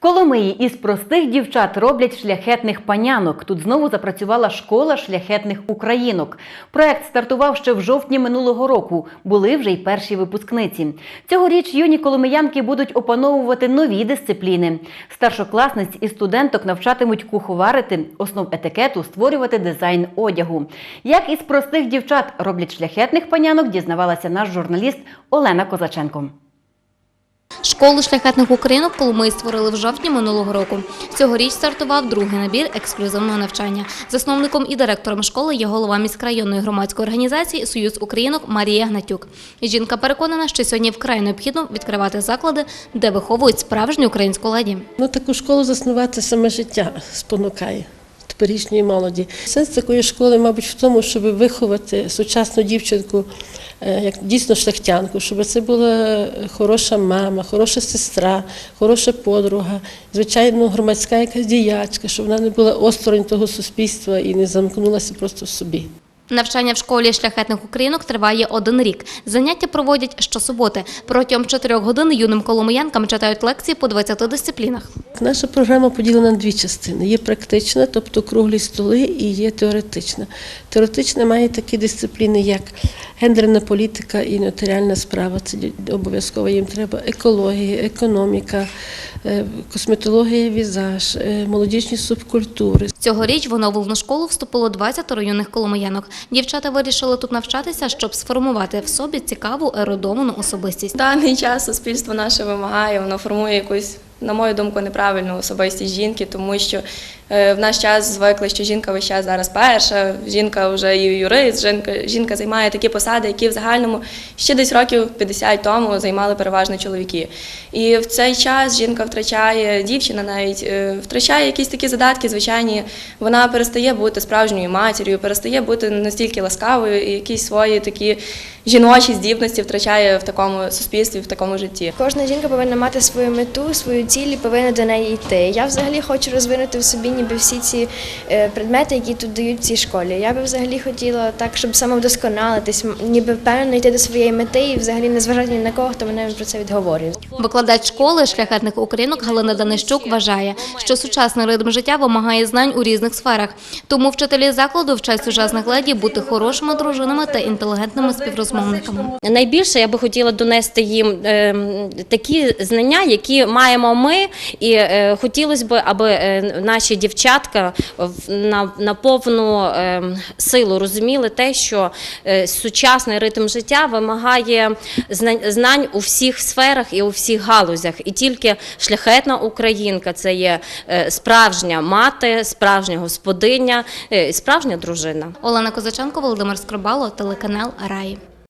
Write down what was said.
Коломиї із простих дівчат роблять шляхетних панянок. Тут знову запрацювала школа шляхетних українок. Проект стартував ще в жовтні минулого року. Були вже й перші випускниці. Цьогоріч юні коломиянки будуть опановувати нові дисципліни. Старшокласниць і студенток навчатимуть куховарити, основ етикету, створювати дизайн одягу. Як із простих дівчат роблять шляхетних панянок, дізнавалася наш журналіст Олена Козаченко. Школу шляхетних українок Коломиї створили в жовтні минулого року. Цьогоріч стартував другий набір ексклюзивного навчання. Засновником і директором школи є голова міськрайонної громадської організації Союз українок Марія Гнатюк. Жінка переконана, що сьогодні вкрай необхідно відкривати заклади, де виховують справжню українську леді. Ну, таку школу заснувати саме життя спонукає теперішньої молоді. Сенс такої школи, мабуть, в тому, щоб виховати сучасну дівчинку, як дійсно шляхтянку, щоб це була хороша мама, хороша сестра, хороша подруга, звичайно, громадська якась діячка, щоб вона не була осторонь того суспільства і не замкнулася просто в собі. Навчання в школі шляхетних українок триває один рік. Заняття проводять щосуботи. Протягом чотирьох годин юним коломиянкам читають лекції по 20 дисциплінах. Наша програма поділена на дві частини. Є практична, тобто круглі столи, і є теоретична. Теоретична має такі дисципліни, як гендерна політика і нотаріальна справа. Це обов'язково їм треба екологія, економіка, косметологія, візаж, е, молодіжні субкультури. Цьогоріч в оновлену школу вступило 20 юних коломиянок. Дівчата вирішили тут навчатися, щоб сформувати в собі цікаву ерудовану особистість. В даний час суспільство наше вимагає, воно формує якусь, на мою думку, неправильну особистість жінки, тому що е, в наш час звикли, що жінка весь час зараз перша, жінка вже і юрист, жінка, жінка займає такі посади, які в загальному ще десь років 50 тому займали переважно чоловіки. І в цей час жінка втрачає, дівчина навіть е, втрачає якісь такі задатки, звичайні. Вона перестає бути справжньою матір'ю, перестає бути настільки ласкавою і якісь свої такі жіночі здібності втрачає в такому суспільстві, в такому житті. Кожна жінка повинна мати свою мету, свою ціль і повинна до неї йти. Я взагалі хочу розвинути в собі ніби всі ці е, предмети, які тут дають в цій школі. Я би взагалі хотіла так, щоб самовдосконалитись, ніби впевнено йти до своєї мети і взагалі не зважати ні на кого, хто мене про це відговорює. Викладач школи шляхетних українок Галина Данищук вважає, що сучасний ритм життя вимагає знань у різних сферах. Тому вчителі закладу вчать сучасних леді бути хорошими дружинами та інтелігентними співрозмовниками. Найбільше я би хотіла донести їм е, такі знання, які маємо ми, і е, хотілося б, аби е, наші дівчатка на, на повну е, силу розуміли те, що е, сучасний ритм життя вимагає знань, у всіх сферах і у всіх галузях. І тільки шляхетна українка це є е, справжня мати, справжня господиня, е, справжня дружина. Олена Козаченко, Володимир Скрибало, телеканал Раї.